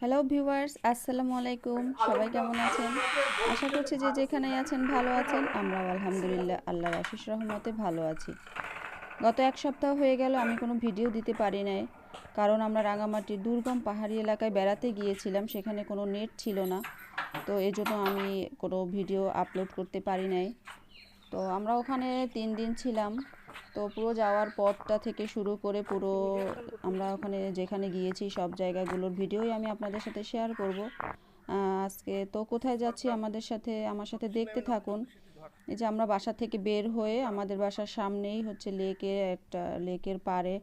Hello viewers আসসালামু আলাইকুম। সবাই কেমন আছেন? আশা করছি যে যেখানেই আছেন ভালো আছেন। আমরাও আলহামদুলিল্লাহ আল্লাহর আশিস রহমতে ভালো আছি। গত এক সপ্তাহ হয়ে গেল আমি কোনো ভিডিও দিতে পারি নাই। কারণ আমরা রাঙামাটির দুর্গম পাহাড়ি এলাকায় বেড়াতে গিয়েছিলাম সেখানে কোনো নেট ছিল না। তো এই জন্য আমি কোনো ভিডিও আপলোড করতে পারি নাই। তো আমরা ওখানে তিন দিন ছিলাম। তো পুরো যাওয়ার পথটা থেকে শুরু করে পুরো আমরা ওখানে যেখানে গিয়েছি সব জায়গাগুলোর ভিডিওই আমি আপনাদের সাথে শেয়ার করব। আজকে তো কোথায় যাচ্ছি আমাদের সাথে, আমার সাথে দেখতে থাকুন। এই যে আমরা বাসা থেকে বের হয়ে আমাদের বাসার সামনেই হচ্ছে লেকের একটা, লেকের পাড়ে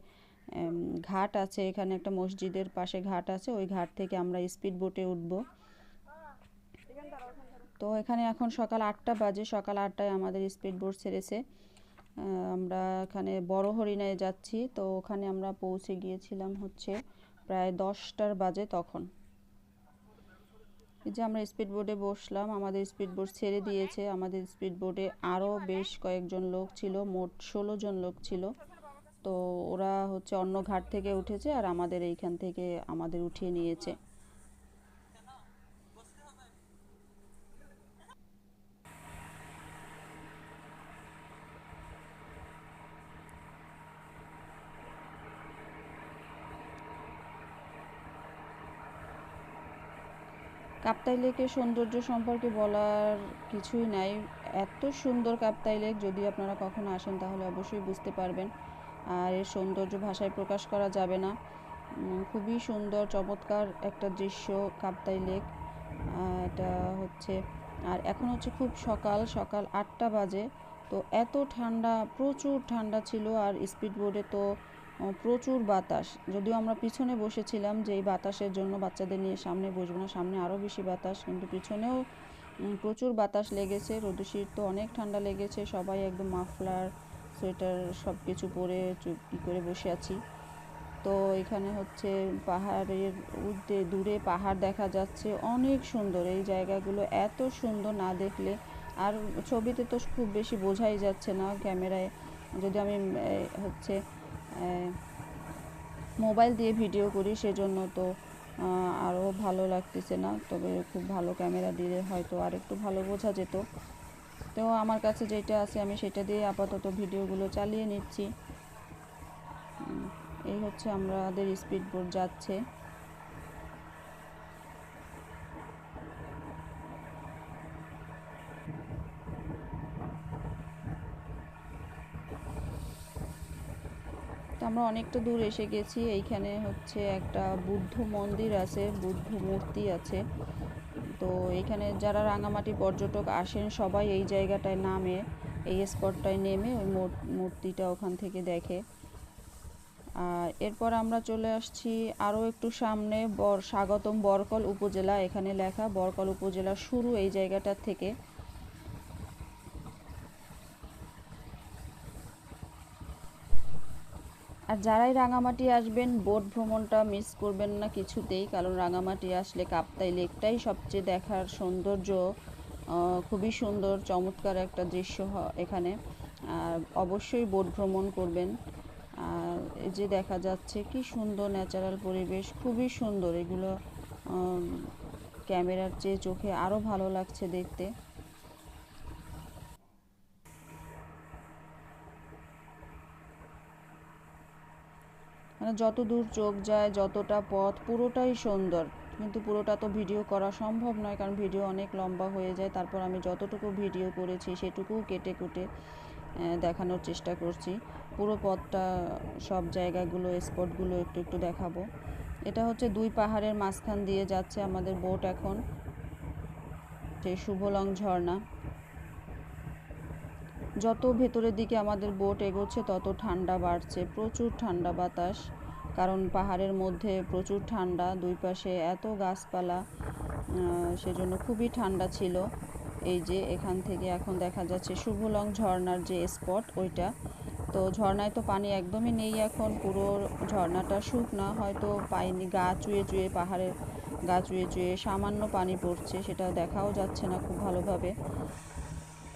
ঘাট আছে। এখানে একটা মসজিদের পাশে ঘাট আছে। ওই ঘাট থেকে আমরা স্পিড বোটে উঠবো। তো এখানে এখন সকাল আটটা বাজে, সকাল আটটায় আমাদের স্পিড বোট ছেড়েছে। আমরা এখানে বড় হরিণায় যাচ্ছি, তো ওখানে আমরা পৌঁছে গিয়েছিলাম হচ্ছে প্রায় দশটার বাজে তখন। এই যে আমরা স্পিড বোটে বসলাম, আমাদের স্পিড বোট ছেড়ে দিয়েছে, আমাদের স্পিড বোটে আরও বেশ কয়েকজন লোক ছিল, মোট ষোলো জন লোক ছিল। তো ওরা হচ্ছে অন্য ঘাট থেকে উঠেছে আর আমাদের এইখান থেকে আমাদের উঠিয়ে নিয়েছে। কাপ্তাই লেকের সৌন্দর্য সম্পর্কে বলার কিছুই নাই। এত সুন্দর কাপ্তাই লেক, যদি আপনারা কখনো আসেন, তাহলে অবশ্যই বুঝতে পারবেন। আর এর সৌন্দর্য ভাষায় প্রকাশ করা যাবে না। খুবই সুন্দর, চমৎকার একটা দৃশ্য কাপ্তাই লেক। এটা হচ্ছে, আর এখন হচ্ছে খুব সকাল সকাল আটটা বাজে। তো এত ঠান্ডা, প্রচুর ঠান্ডা ছিল, আর স্পিড বোর্ডে তো প্রচুর বাতাস। যদিও আমরা পিছনে বসেছিলাম যে এই বাতাসের জন্য বাচ্চাদের নিয়ে সামনে বসবো না, সামনে আরও বেশি বাতাস, কিন্তু পিছনেও প্রচুর বাতাস লেগেছে। রোদুশির তো অনেক ঠান্ডা লেগেছে, সবাই একদম মাফলার, সোয়েটার সব কিছু পরে চুপ করে বসে আছি। তো এখানে হচ্ছে পাহাড়ের উদ্দে দূরে পাহাড় দেখা যাচ্ছে, অনেক সুন্দর। এই জায়গাগুলো এত সুন্দর না দেখলে আর ছবিতে তো খুব বেশি বোঝাই যাচ্ছে না ক্যামেরায়। যদি আমি হচ্ছে মোবাইল দিয়ে ভিডিও করি সেজন্য তো আরও ভালো লাগতেছে না। তবে খুব ভালো ক্যামেরা দিলে হয়তো আর একটু ভালো বোঝা যেত। তো আমার কাছে যেটা আছে আমি সেটা দিয়ে আপাতত ভিডিওগুলো চালিয়ে নিচ্ছি। এই হচ্ছে আমাদের স্পিড বোট যাচ্ছে তো আমরা অনেকটা দূর এসে গেছি। এইখানে হচ্ছে একটা বুদ্ধ মন্দির আছে, বুদ্ধ মূর্তি আছে। তো এখানে যারা রাঙামাটি পর্যটক আসেন, সবাই এই জায়গাটায় নামে, এই স্পটটায় নেমে ওই মূর- মূর্তিটা ওখান থেকে দেখে। আর এরপর আমরা চলে আসছি আরও একটু সামনে, বর, স্বাগতম বরকল উপজেলা। এখানে লেখা, বরকল উপজেলার শুরু এই জায়গাটার থেকে। আর যারাই রাঙামাটি আসবেন, বোট ভ্রমণটা মিস করবেন না কিছুতেই, কারণ রাঙামাটি আসলে কাপ্তাই লেকটাই সবচেয়ে দেখার সৌন্দর্য। খুবই সুন্দর, চমৎকার একটা দৃশ্য এখানে। আর অবশ্যই বোট ভ্রমণ করবেন। আর এই যে দেখা যাচ্ছে কি সুন্দর ন্যাচারাল পরিবেশ, খুবই সুন্দর। এগুলো ক্যামেরার চেয়ে চোখে আরও ভালো লাগছে দেখতে মানে যত দূর চোখ যায়, যতটা পথ, পুরোটাই সুন্দর। কিন্তু পুরোটা তো ভিডিও করা সম্ভব নয়, কারণ ভিডিও অনেক লম্বা হয়ে যায়। তারপর আমি যতটুকু ভিডিও করেছি সেটুকু কেটে কুটে দেখানোর চেষ্টা করছি। পুরো পথটা, সব জায়গাগুলো, স্পটগুলো একটু একটু দেখাবো। এটা হচ্ছে দুই পাহাড়ের মাঝখান দিয়ে যাচ্ছে আমাদের বোট এখন। সেই শুভলং ঝর্ণা। যত ভেতরের দিকে আমাদের বোট এগোচ্ছে, তত ঠান্ডা বাড়ছে, প্রচুর ঠান্ডা বাতাস। কারণ পাহাড়ের মধ্যে প্রচুর ঠান্ডা, দুই পাশে এত গাছপালা সেজন্য খুবই ঠান্ডা ছিল। এই যে এখান থেকে এখন দেখা যাচ্ছে শুভলং ঝর্ণার যে স্পট ওইটা। তো ঝর্ণায় তো পানি একদমই নেই এখন, পুরো ঝর্ণাটা শুকনা হয়তো পাইনি, গা চুয়ে চুয়ে পাহাড়ের গা চুয়ে চুয়ে সামান্য পানি পড়ছে, সেটা দেখাও যাচ্ছে না খুব ভালোভাবে।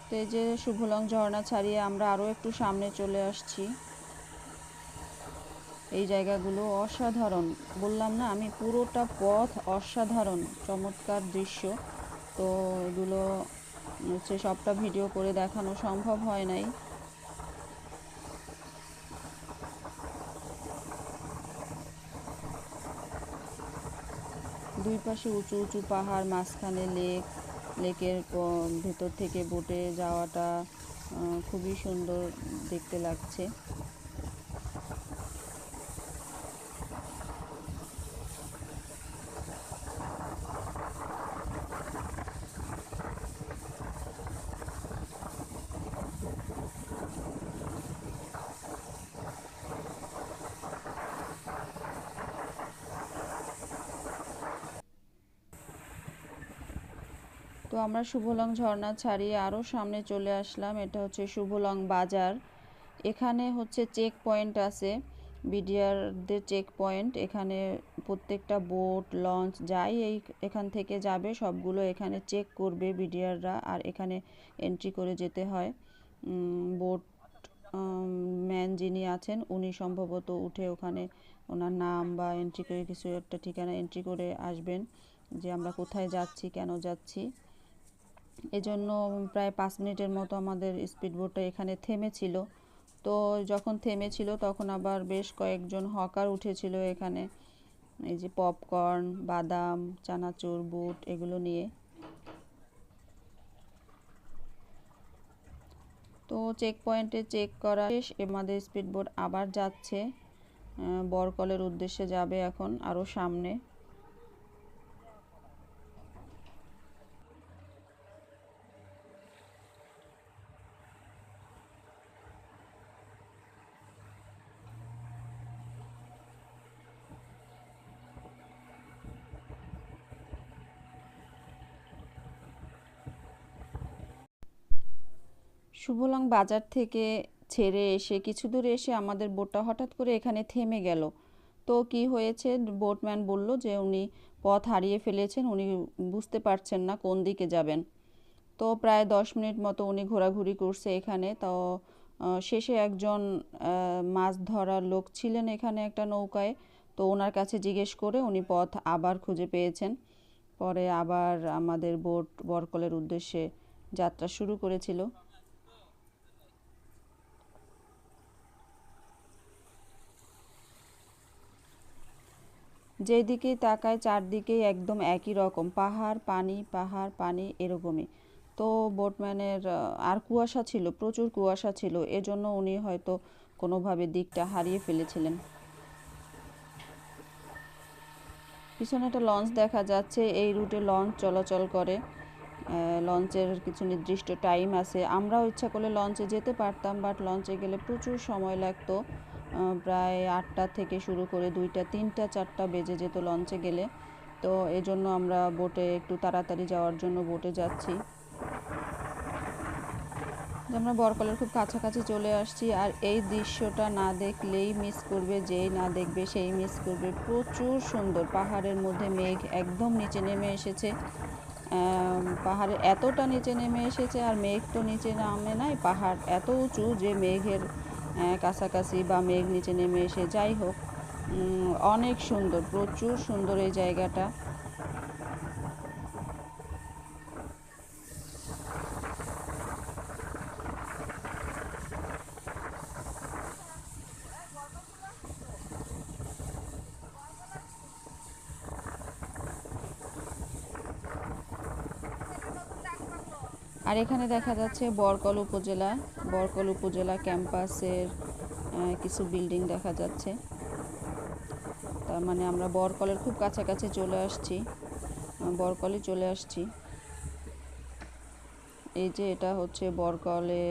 তো এই যে শুভলং ঝর্ণা ছাড়িয়ে আমরা আরও একটু সামনে চলে আসছি। এই জায়গাগুলো অসাধারণ। বললাম না, আমি পুরোটা পথ অসাধারণ, চমৎকার দৃশ্য। তো এগুলো হচ্ছে সবটা ভিডিও করে দেখানো সম্ভব হয় নাই। দুই পাশে উঁচু উঁচু পাহাড়, মাঝখানে লেক, লেকের ভেতর থেকে বোটে যাওয়াটা খুবই সুন্দর দেখতে লাগছে তো আমরা শুভলং ঝর্ণা ছাড়িয়ে আরও সামনে চলে আসলাম। এটা হচ্ছে শুভলং বাজার। এখানে হচ্ছে চেক পয়েন্ট আছে। বিডিআরদের চেক পয়েন্ট এখানে প্রত্যেকটা বোট লঞ্চ যাই এই এখান থেকে যাবে, সবগুলো এখানে চেক করবে বিডিআররা। আর এখানে এন্ট্রি করে যেতে হয়। বোট ম্যান যিনি আছেন, উনি সম্ভবত উঠে ওখানে ওনার নাম বা এন্ট্রি করে কিছু একটা ঠিকানা এন্ট্রি করে আসবেন যে আমরা কোথায় যাচ্ছি, কেন যাচ্ছি। এজন্য প্রায় পাঁচ মিনিটের মতো আমাদের স্পিড বোটটা এখানে থেমেছিল। তো যখন থেমেছিল তখন আবার বেশ কয়েকজন হকার উঠেছিল এখানে। এই যে পপকর্ন বাদাম, চানাচুর বুট এগুলো নিয়ে। তো চেক পয়েন্টে চেক করা শেষ, আমাদের স্পিড বোট আবার যাচ্ছে। বরকলের উদ্দেশ্যে যাবে এখন আরও সামনে। শুভলং বাজার থেকে ছেড়ে এসে কিছু দূর এসে আমাদের বোটটা হঠাৎ করে এখানে থেমে গেল। তো কি হয়েছে? বোটম্যান বলল যে উনি পথ হারিয়ে ফেলেছেন, উনি বুঝতে পারছেন না কোন দিকে যাবেন। তো প্রায় দশ মিনিট মতো উনি ঘোরাঘুরি করছে এখানে। তো শেষে একজন মাছ ধরার লোক ছিলেন এখানে একটা নৌকায়। তো ওনার কাছে জিজ্ঞেস করে উনি পথ আবার খুঁজে পেয়েছেন। পরে আবার আমাদের বোট বরকলের উদ্দেশ্যে যাত্রা শুরু করেছিল। যেদিকেই তাকায় চারদিকেই একদম একই রকম। পাহাড়, পানি পাহাড়, পানি এরকমই। তো বোটম্যানের আর কুয়াশা ছিল, প্রচুর কুয়াশা ছিল, এজন্য উনি হয়তো কোনোভাবে দিকটা হারিয়ে ফেলেছিলেন। পিছনে একটা লঞ্চ দেখা যাচ্ছে, এই রুটে লঞ্চ চলাচল করে। লঞ্চের কিছু নির্দিষ্ট টাইম আছে। আমরাও ইচ্ছা করলে লঞ্চে যেতে পারতাম, বাট লঞ্চে গেলে প্রচুর সময় লাগতো। প্রায় আটটা থেকে শুরু করে দুইটা, তিনটা, চারটা বেজে যেত লঞ্চে গেলে। তো এজন্য আমরা বোটে একটু তাড়াতাড়ি যাওয়ার জন্য বোটে যাচ্ছি। আমরা বরকলের খুব কাছাকাছি চলে আসছি আর এই দৃশ্যটা না দেখলেই মিস করবে, যেই না দেখবে সেই মিস করবে। প্রচুর সুন্দর, পাহাড়ের মধ্যে মেঘ একদম নিচে নেমে এসেছে। পাহাড়ের এতটা নিচে নেমে এসেছে আর মেঘ তো নিচে নামে নাই, পাহাড় এত উঁচু যে মেঘের কাছাকাছি বা মেঘ নিচে নেমে এসে যাই হোক অনেক সুন্দর প্রচুর সুন্দর এই জায়গাটা আর এখানে দেখা যাচ্ছে বরকল উপজেলা। বরকল উপজেলা ক্যাম্পাসের কিছু বিল্ডিং দেখা যাচ্ছে। তার মানে আমরা বরকলের খুব কাছাকাছি চলে আসছি। বরকলে চলে আসছি। এই যে এটা হচ্ছে বরকলে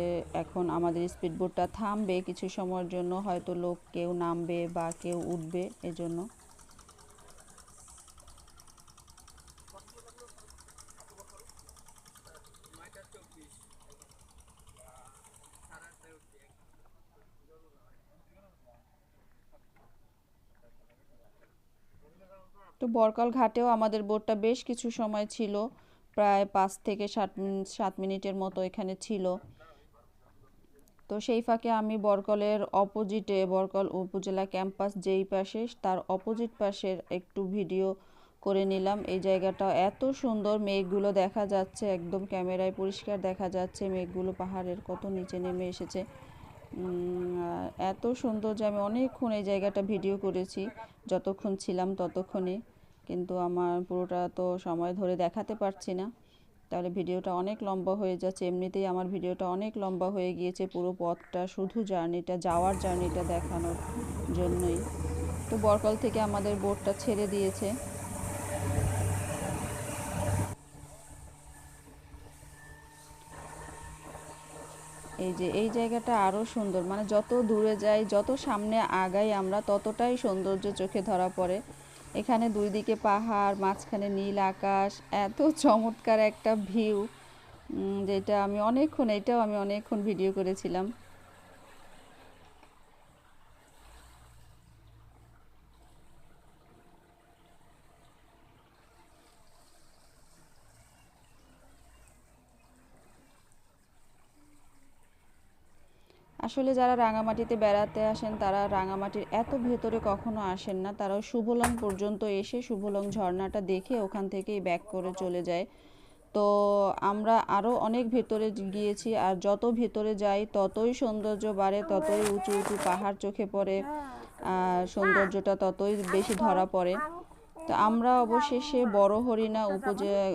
এখন আমাদের স্পিড বোটটা থামবে কিছু সময়ের জন্য, হয়তো লোক কেউ নামবে বা কেউ উঠবে এজন্য। তো বরকল ঘাটেও আমাদের বোটটা বেশ কিছু সময় ছিল, প্রায় পাঁচ থেকে সাত সাত মিনিটের মতো এখানে ছিল। তো সেই ফাঁকে আমি বরকলের অপোজিটে, বরকল উপজেলা ক্যাম্পাস যেই পাশে, তার অপোজিট পাশের একটু ভিডিও করে নিলাম। এই জায়গাটা এত সুন্দর মেঘগুলো দেখা যাচ্ছে, একদম ক্যামেরায় পরিষ্কার দেখা যাচ্ছে, মেঘগুলো পাহাড়ের কত নিচে নেমে এসেছে। এত সুন্দর যে আমি অনেকক্ষণ এই জায়গাটা ভিডিও করেছি, যতক্ষণ ছিলাম ততক্ষণে কিন্তু আমার পুরোটা তো সময় ধরে দেখাতে পারছি না। তাহলে ভিডিওটা অনেক লম্বা হয়ে যাচ্ছে, এমনিতেই আমার ভিডিওটা অনেক লম্বা হয়ে গিয়েছে পুরো পথটা, শুধু জার্নিটা, যাওয়ার জার্নিটা দেখানোর জন্যই। তো বরকল থেকে আমাদের বোটটা ছেড়ে দিয়েছে। এই যে এই জায়গাটা আরও সুন্দর। মানে যত দূরে যাই, যত সামনে আগাই আমরা, ততটাই সৌন্দর্য চোখে ধরা পড়ে। এখানে দুই দিকে পাহাড়, মাঝখানে নীল আকাশ, এত চমৎকার একটা ভিউ যেটা আমি অনেকক্ষণ, এটাও আমি অনেকক্ষণ ভিডিও করেছিলাম। আসলে যারা রাঙামাটিতে বেড়াতে আসেন, তারা রাঙামাটির এত ভেতরে কখনো আসেন না। তারা শুভলং পর্যন্ত এসে শুভলং ঝর্ণাটা দেখে ওখান থেকেই ব্যাক করে চলে যায়। তো আমরা আরও অনেক ভেতরে গিয়েছি আর যত ভেতরে যাই, ততই সৌন্দর্য বাড়ে, ততই উঁচু উঁচু পাহাড় চোখে পড়ে, আর সৌন্দর্যটা ততই বেশি ধরা পড়ে। তো আমরা অবশেষে বড় হরিণা উপজেলা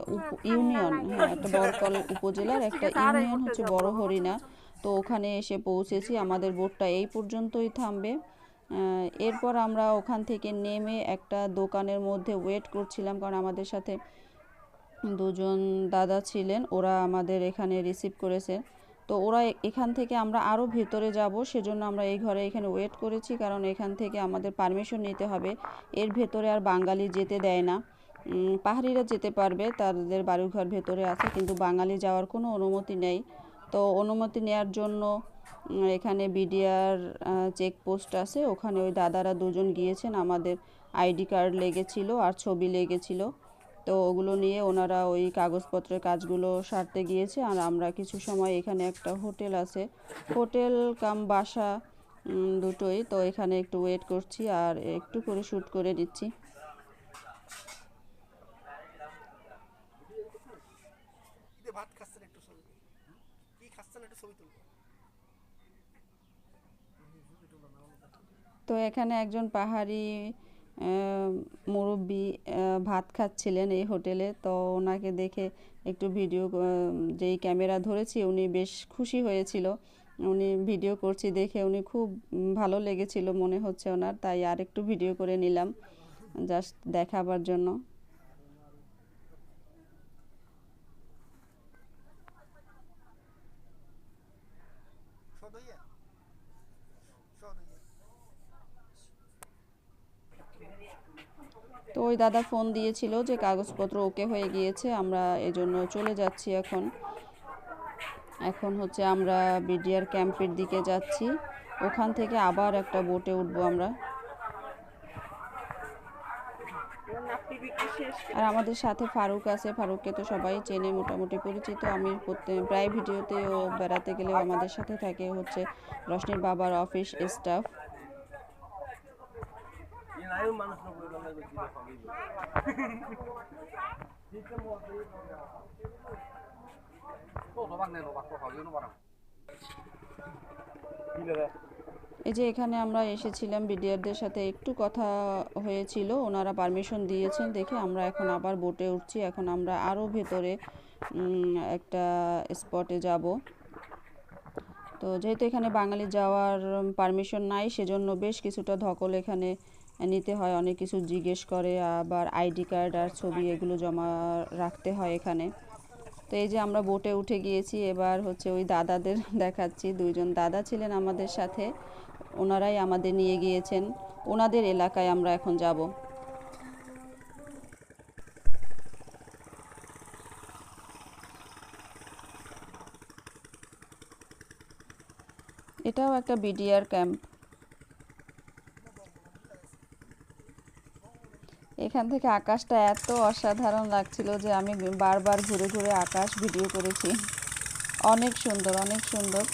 ইউনিয়ন হ্যাঁ একটা বরকল উপজেলার একটা ইউনিয়ন হচ্ছে বড় হরিণা। তো ওখানে এসে পৌঁছেছি, আমাদের বোটটা এই পর্যন্তই থামবে। এরপর আমরা ওখান থেকে নেমে একটা দোকানের মধ্যে ওয়েট করছিলাম, কারণ আমাদের সাথে দুজন দাদা ছিলেন, ওরা আমাদের এখানে রিসিভ করেছে। তো ওরা এখান থেকে আমরা আরও ভেতরে যাব, সেজন্য আমরা এই ঘরে এখানে ওয়েট করেছি, কারণ এখান থেকে আমাদের পারমিশন নিতে হবে। এর ভেতরে আর বাঙালি যেতে দেয় না। পাহাড়িরা যেতে পারবে, তাদের বাড়িঘর ভেতরে আছে, কিন্তু বাঙালি যাওয়ার কোনো অনুমতি নেই। তো অনুমতি নেওয়ার জন্য এখানে বিডিআর চেকপোস্ট আছে। ওখানে ওই দাদারা দুজন গিয়েছেন। আমাদের আইডি কার্ড লেগেছিল আর ছবি লেগেছিল। তো ওগুলো নিয়ে ওনারা ওই কাগজপত্রের কাজগুলো সারতে গিয়েছে। আর আমরা কিছু সময় এখানে একটা হোটেল আছে। হোটেল কাম বাসা দুটোই। তো এখানে একটু ওয়েট করছি আর একটু করে শ্যুট করে নিচ্ছি ঈদে ভাত খাচ্ছেন একটু ছবি তুলুন। কি খাচ্ছেন একটু তো এখানে একজন পাহাড়ি মুরব্বি ভাত খাচ্ছিলেন এই হোটেলে। তো ওনাকে দেখে একটু ভিডিও যেই ক্যামেরা ধরেছি উনি বেশ খুশি হয়েছিল। উনি ভিডিও করছি দেখে উনি খুব ভালো লেগেছিল মনে হচ্ছে ওনার। তাই আর একটু ভিডিও করে নিলাম, জাস্ট দেখাবার জন্য। তো ওই দাদা ফোন দিয়েছিল যে কাগজপত্র ওকে হয়ে গিয়েছে, আমরা এজন্য চলে যাচ্ছি এখন। এখন হচ্ছে আমরা বিডিআর ক্যাম্পের দিকে যাচ্ছি। ওখান থেকে আবার একটা বোটে উঠবো আমরা। আর আমাদের সাথে ফারুক আছে, ফারুককে তো সবাই চেনে, মোটামুটি পরিচিত। আমি প্রায় ভিডিওতে ও বেড়াতে গেলেও আমাদের সাথে থাকে হচ্ছে রশনির বাবার অফিস স্টাফ এই যে এখানে আমরা এসেছিলাম, বিডিআরদের সাথে একটু কথা হয়েছিল, ওনারা পারমিশন দিয়েছেন দেখে আমরা এখন আবার বোটে উঠছি, এখন আমরা আরও ভেতরে একটা স্পটে যাব। তো যেহেতু এখানে বাঙালি যাওয়ার পারমিশন নাই, সেজন্য বেশ কিছুটা ধকল এখানে নিতে হয়, অনেক কিছু জিজ্ঞেস করে, আবার আইডি কার্ড আর ছবি এগুলো জমা রাখতে হয় এখানে। তো এই যে আমরা বোটে উঠে গিয়েছি, এবার হচ্ছে ওই দাদাদের দেখাচ্ছি। দুইজন দাদা ছিলেন আমাদের সাথে, ওনারাই আমাদের নিয়ে গিয়েছেন। ওনাদের এলাকায় আমরা এখন যাব। এটাও একটা বিডিআর ক্যাম্প। এখান থেকে আকাশটা এত অসাধারণ লাগছিল যে আমি বারবার ঘুরে ঘুরে আকাশ ভিডিও করেছি। অনেক সুন্দর অনেক সুন্দর।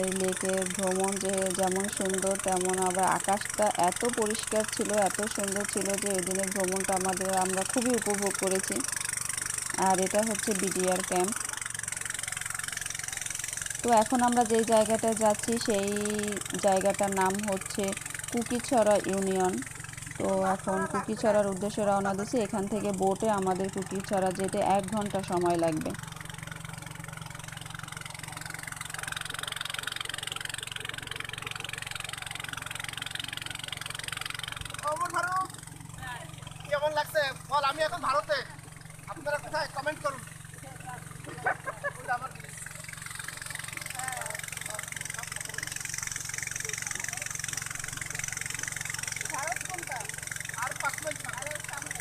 এই লেকে ভ্রমণ যে যেমন সুন্দর, তেমন আবার আকাশটা এত পরিষ্কার ছিল, এত সুন্দর ছিল যে ওই দিনের ভ্রমণটা আমাদের, আমরা খুবই উপভোগ করেছি। আর এটা হচ্ছে বিডিআর ক্যাম্প। তো এখন আমরা যেই জায়গাটায় যাচ্ছি, সেই জায়গাটার নাম হচ্ছে কুকিছড়া ইউনিয়ন। তো এখন কুকি ছড়ার উদ্দেশ্যে রওনা দিছি এখান থেকে বোটে আমাদের কুকি ছাড়া যেতে এক ঘণ্টা সময় লাগবে অমর ফারুক কেমন লাগছে বল আমি এখন ভারতে আপনারা কোথায় কমেন্ট করুন ওই আমার জিনিস। আর পাঁচ মিনিট সামনে।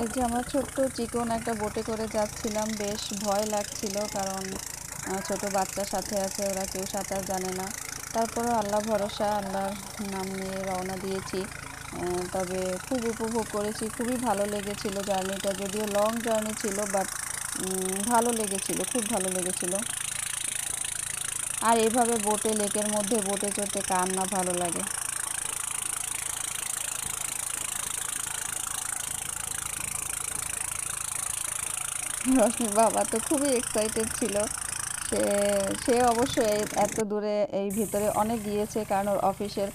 এই যে আমরা ছোট্ট চিকন একটা বোটে করে যাচ্ছিলাম, বেশ ভয় লাগছিল কারণ ছোট বাচ্চা সাথে আছে, ওরা কেউ সাঁতার জানে না। তারপরেও আল্লাহ ভরসা, আল্লাহর নাম নিয়ে রওনা দিয়েছি। তবে খুব উপভোগ করেছি, খুবই ভালো লেগেছিল জার্নিটা। যদিও লং জার্নি ছিল, বাট ভালো লেগেছিল, খুব ভালো লেগেছিল। আর এভাবে বোটে, লেকের মধ্যে বোটে চড়তে কার না ভালো লাগে? রশ্মির বাবা তো খুবই এক্সাইটেড ছিল। সে সে অবশ্যই এত দূরে এই ভিতরে অনেক গিয়েছে কারণ ওর অফিসের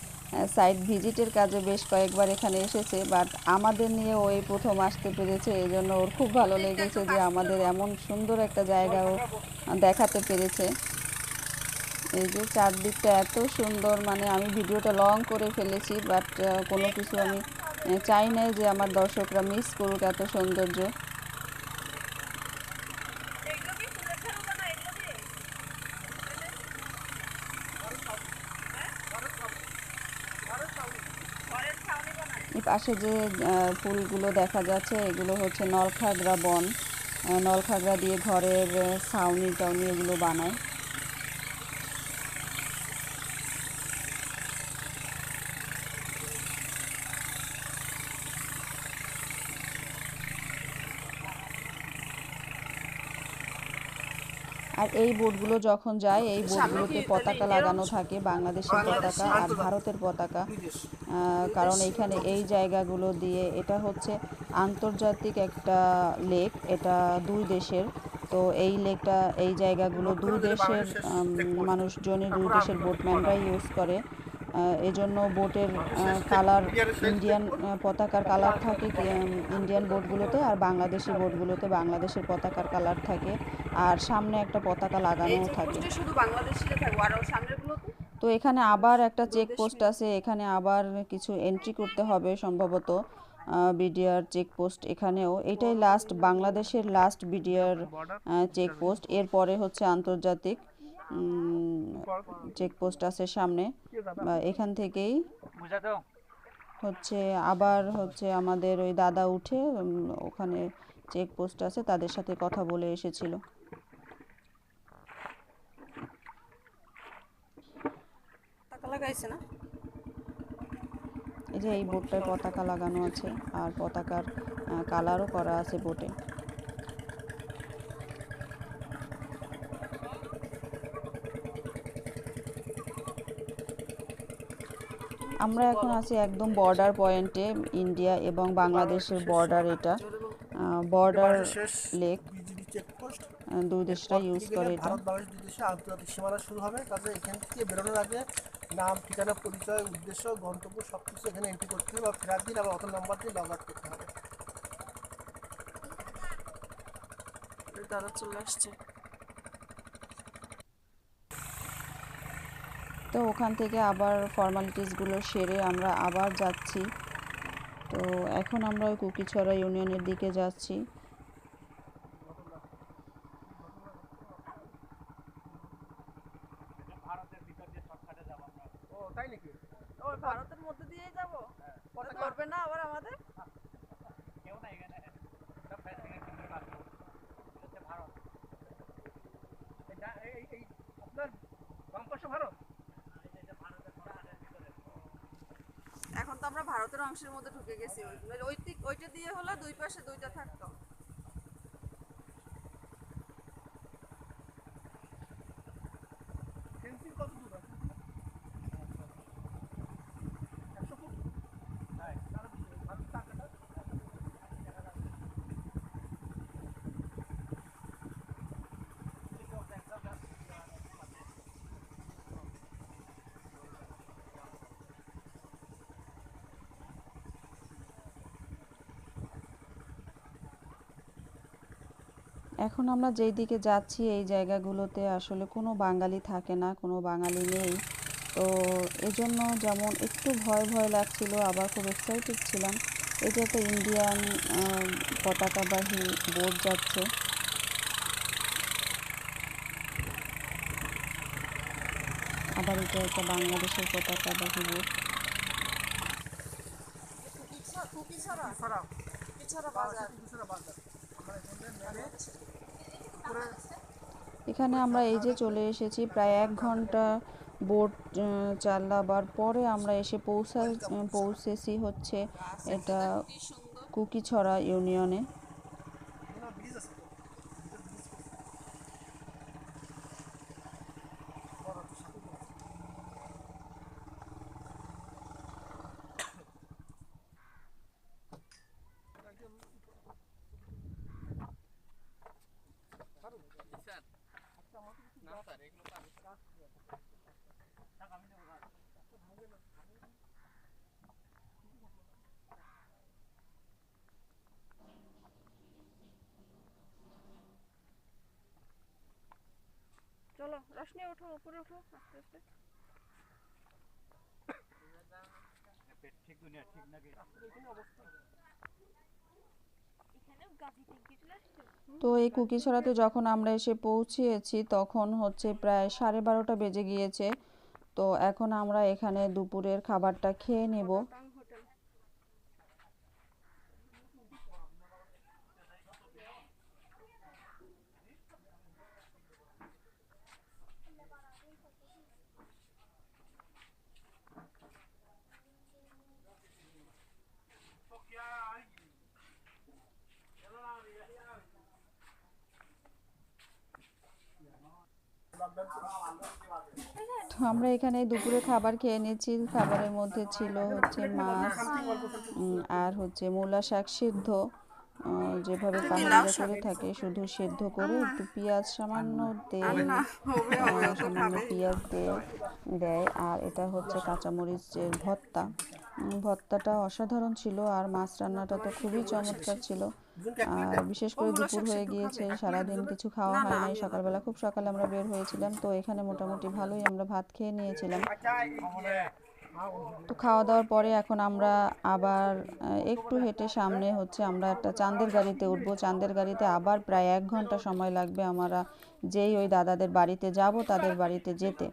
সাইট ভিজিটের কাজে বেশ কয়েকবার এখানে এসেছে। বাট আমাদের নিয়ে ও এই প্রথম আসতে পেরেছে, এই জন্য ওর খুব ভালো লেগেছে যে আমাদের এমন সুন্দর একটা জায়গা ও দেখাতে পেরেছে। এই যে চারদিকটা এত সুন্দর মানে আমি ভিডিওটা লং করে ফেলেছি বাট কোনো কিছু আমি চাই নাই যে আমার দর্শকরা মিস করুক এত সৌন্দর্য। পাশে যে ফুলগুলো দেখা যাচ্ছে, এগুলো হচ্ছে নলখাগড়া বন। নলখাগড়া দিয়ে ঘরের ছাউনি টাউনি এগুলো বানায়। আর এই বোটগুলো যখন যায় এই বোটগুলোতে পতাকা লাগানো থাকে বাংলাদেশের পতাকা আর ভারতের পতাকা। কারণ এখানে এই জায়গাগুলো দিয়ে এটা হচ্ছে আন্তর্জাতিক একটা লেক এটা দুই দেশের। তো এই লেকটা এই জায়গাগুলো দুই দেশের মানুষজনের দুই দেশের বোটম্যানরাই ইউজ করে। এজন্য বোটের কালার ইন্ডিয়ান পতাকার কালার থাকে ইন্ডিয়ান বোটগুলোতে আর বাংলাদেশি বোটগুলোতে বাংলাদেশের পতাকার কালার থাকে। আর সামনে একটা পতাকা লাগানোও থাকে। শুধু থাকব আর তো এখানে আবার একটা চেকপোস্ট আছে এখানে আবার কিছু এন্ট্রি করতে হবে সম্ভবত বিডিআর চেকপোস্ট এখানেও। এটাই লাস্ট বাংলাদেশের লাস্ট বিডিআর চেকপোস্ট এরপরে হচ্ছে আন্তর্জাতিক। চেকপোস্ট আছে সামনে। বা এখান থেকেই হচ্ছে আবার হচ্ছে আমাদের ওই দাদা উঠে ওখানে চেকপোস্ট আছে তাদের সাথে কথা বলে এসেছিল। লাগাইছে না? এই যে এই বোটটায় পতাকা লাগানো আছে আর পতাকার কালারও করা আছে বোটে। আমরা এখন আছি একদম বর্ডার পয়েন্টে ইন্ডিয়া এবং বাংলাদেশের বর্ডার এটা। বর্ডার লেক দুই দেশটা ইউজ করে এটা। বাংলাদেশ দুই দেশে আন্তর্জাতিক সীমানা শুরু হবে। কাজে এখান থেকে বেরোনোর আগে নাম ঠিকানা পরিচয় উদ্দেশ্য গন্তব্য সব কিছু এখানে এন্ট্রি করতে হবে। বা ফেরার দিন আবার অত নাম্বার দিয়ে লগ আউট করতে হবে। দাদা চলে আসছে। তো ওখান থেকে আবার ফর্মালিটিসগুলো সেরে আমরা আবার যাচ্ছি। তো এখন আমরা কুকিছড়া ইউনিয়নের দিকে যাচ্ছি। Good. এখন আমরা যেই দিকে যাচ্ছি, এই জায়গাগুলোতে আসলে কোনো বাঙালি থাকে না, কোনো বাঙালি নেই। তো এজন্য যেমন একটু ভয় ভয় লাগছিল, আবার খুব এক্সাইটেড ছিলাম। এই যে একটা ইন্ডিয়ান পতাকাবাহী বোট যাচ্ছে। আবার এটা একটা বাংলাদেশের পতাকাবাহী ছাড়া বাজার। এখানে আমরা এই যে চলে এসেছি, প্রায় এক ঘণ্টা বোট চালাবার পরে আমরা এসে পৌঁছা পৌঁছেছি হচ্ছে এটা কুকিছড়া ইউনিয়নে। রশনি ওঠো উপরে ওঠো আস্তে আস্তে। তো এই কুকিছড়াতে যখন আমরা এসে পৌঁছিয়েছি তখন হচ্ছে প্রায় সাড়ে বারোটা বেজে গিয়েছে। তো এখন আমরা এখানে দুপুরের খাবারটা খেয়ে নেব টাং হোটেল তো আমরা এখানে দুপুরে খাবার খেয়ে নিয়েছি। খাবারের মধ্যে ছিল হচ্ছে মাছ আর হচ্ছে মূলা শাক সিদ্ধ। যেভাবে পাহাড়িরা করে থাকে, শুধু সেদ্ধ করে একটু পেঁয়াজ সামান্য তেল সামান্য পেঁয়াজ দিয়ে দেয়। আর এটা হচ্ছে কাঁচামরিচের ভর্তা। ভর্তাটা অসাধারণ ছিল আর মাছ রান্নাটা তো খুবই চমৎকার ছিল। আর বিশেষ করে দুপুর হয়ে গিয়েছে, সারাদিন কিছু খাওয়া হয় নাই, সকালবেলা খুব সকালে আমরা বের হয়েছিলাম, তো এখানে মোটামুটি ভালোই আমরা ভাত খেয়ে নিয়েছিলাম। তো খাওয়া দাওয়ার পরে এখন আমরা আবার একটু হেঁটে সামনে হচ্ছে আমরা একটা চাঁদের গাড়িতে উঠবো। চাঁদের গাড়িতে আবার প্রায় এক ঘণ্টা সময় লাগবে আমরা যেই ওই দাদাদের বাড়িতে যাব, তাদের বাড়িতে যেতে।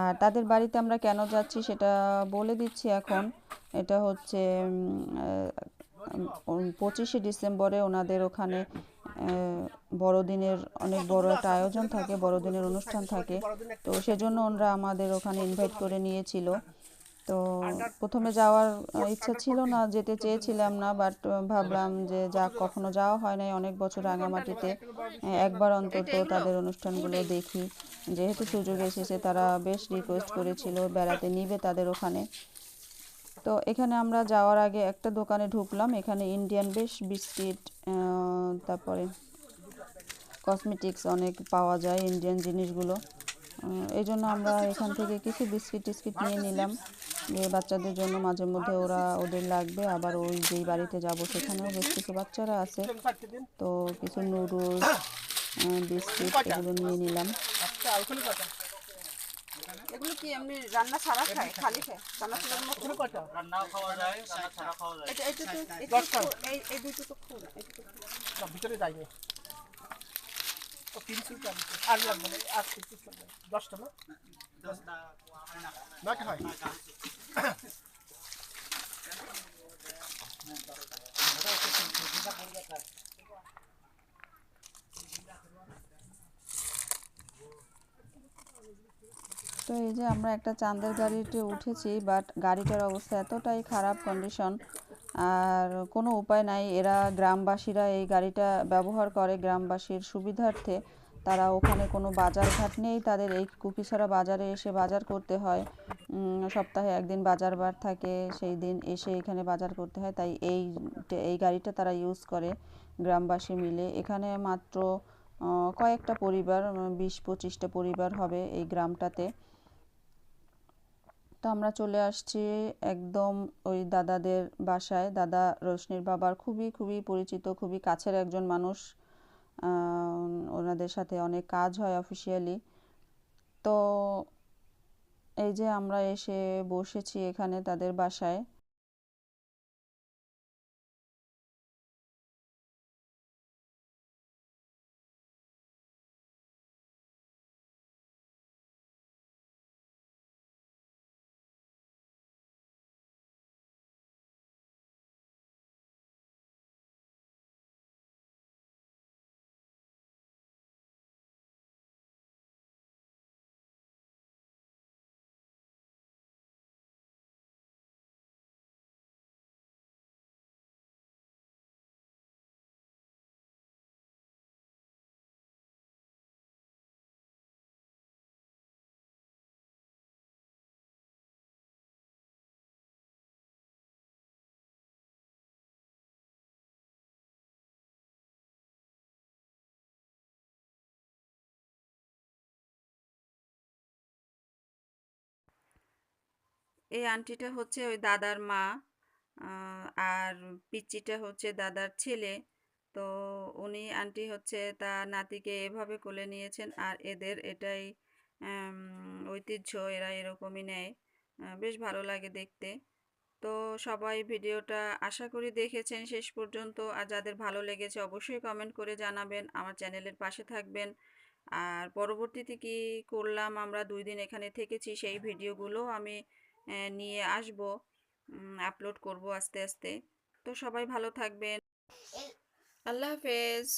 আর তাদের বাড়িতে আমরা কেন যাচ্ছি সেটা বলে দিচ্ছি এখন। এটা হচ্ছে পঁচিশে ডিসেম্বরে ওনাদের ওখানে বড়দিনের অনেক বড় একটা আয়োজন থাকে, বড়দিনের অনুষ্ঠান থাকে। তো সেজন্য ওনারা আমাদের ওখানে ইনভাইট করে নিয়েছিল। তো প্রথমে যাওয়ার ইচ্ছা ছিল না যেতে চেয়েছিলাম না বাট ভাবলাম যে যা কখনো যাওয়া হয় নাই অনেক বছর রাঙামাটিতে একবার অন্তত তাদের অনুষ্ঠানগুলো দেখি। যেহেতু সুযোগ এসেছে তারা বেশ রিকোয়েস্ট করেছিল বেড়াতে নিবে তাদের ওখানে। তো এখানে আমরা যাওয়ার আগে একটা দোকানে ঢুকলাম এখানে ইন্ডিয়ান বেশ বিস্কিট তারপরে কসমেটিক্স অনেক পাওয়া যায় ইন্ডিয়ান জিনিসগুলো। এই জন্য আমরা এখান থেকে কিছু বিস্কিট টিস্কিট নিয়ে নিলাম। যে বাচ্চাদের জন্য মাঝে মধ্যে ওরা ওদের লাগবে। আবার ওই যেই বাড়িতে যাব সেখানেও বেশ কিছু বাচ্চারা আছে। তো কিছু নুডলস বিস্কিট এগুলো নিয়ে নিলাম। এগুলো কি এমনি রান্না ছাড়া খায়? খালি খায়? রান্না মতো? খাওয়া যায় রান্না ছাড়া খাওয়া যায়। এটা এটা তো এটা দশটা। তো এই এই দুটো তো খুব এটা তো খুব। না ভিতরে যায়নি তো এই যে আমরা একটা চাঁদের গাড়িতে উঠেছি বাট গাড়িটার অবস্থা এতটাই খারাপ কন্ডিশন আর কোনো উপায় নাই, এরা গ্রামবাসীরা এই গাড়িটা ব্যবহার করে গ্রামবাসীর সুবিধার্থে। তারা ওখানে কোনো বাজার ঘাট নেই, তাদের এই কুকিছড়া বাজারে এসে বাজার করতে হয়। সপ্তাহে একদিন বাজার বার থাকে, সেই দিন এসে এখানে বাজার করতে হয়। তাই এই এই গাড়িটা তারা ইউজ করে গ্রামবাসী মিলে। এখানে মাত্র কয়েকটা পরিবার বিশ পঁচিশটা পরিবার হবে এই গ্রামটাতে। তো আমরা চলে আসছি একদম ওই দাদাদের বাসায়। দাদা রোশনির বাবার খুবই খুবই পরিচিত, খুবই কাছের একজন মানুষ। ওনাদের সাথে অনেক কাজ হয় অফিসিয়ালি তো এই যে আমরা এসে বসেছি এখানে তাদের বাসায়। এই আন্টিটা হচ্ছে ওই দাদার মা আর পিচ্চিটা হচ্ছে দাদার ছেলে। তো উনি আন্টি হচ্ছে তার নাতিকে এভাবে কোলে নিয়েছেন আর এদের এটাই ঐতিহ্য, এরা এরকমই নেয়। বেশ ভালো লাগে দেখতে। তো সবাই ভিডিওটা আশা করি দেখেছেন শেষ পর্যন্ত। আর যাদের ভালো লেগেছে অবশ্যই কমেন্ট করে জানাবেন। আমার চ্যানেলের পাশে থাকবেন। আর পরবর্তীতে কি করলাম, আমরা দুই দিন এখানে থেকেছি, সেই ভিডিওগুলো আমি নিয়ে আসব। আপলোড করব আস্তে আস্তে। তো সবাই ভালো থাকবেন। আল্লাহ হাফেজ।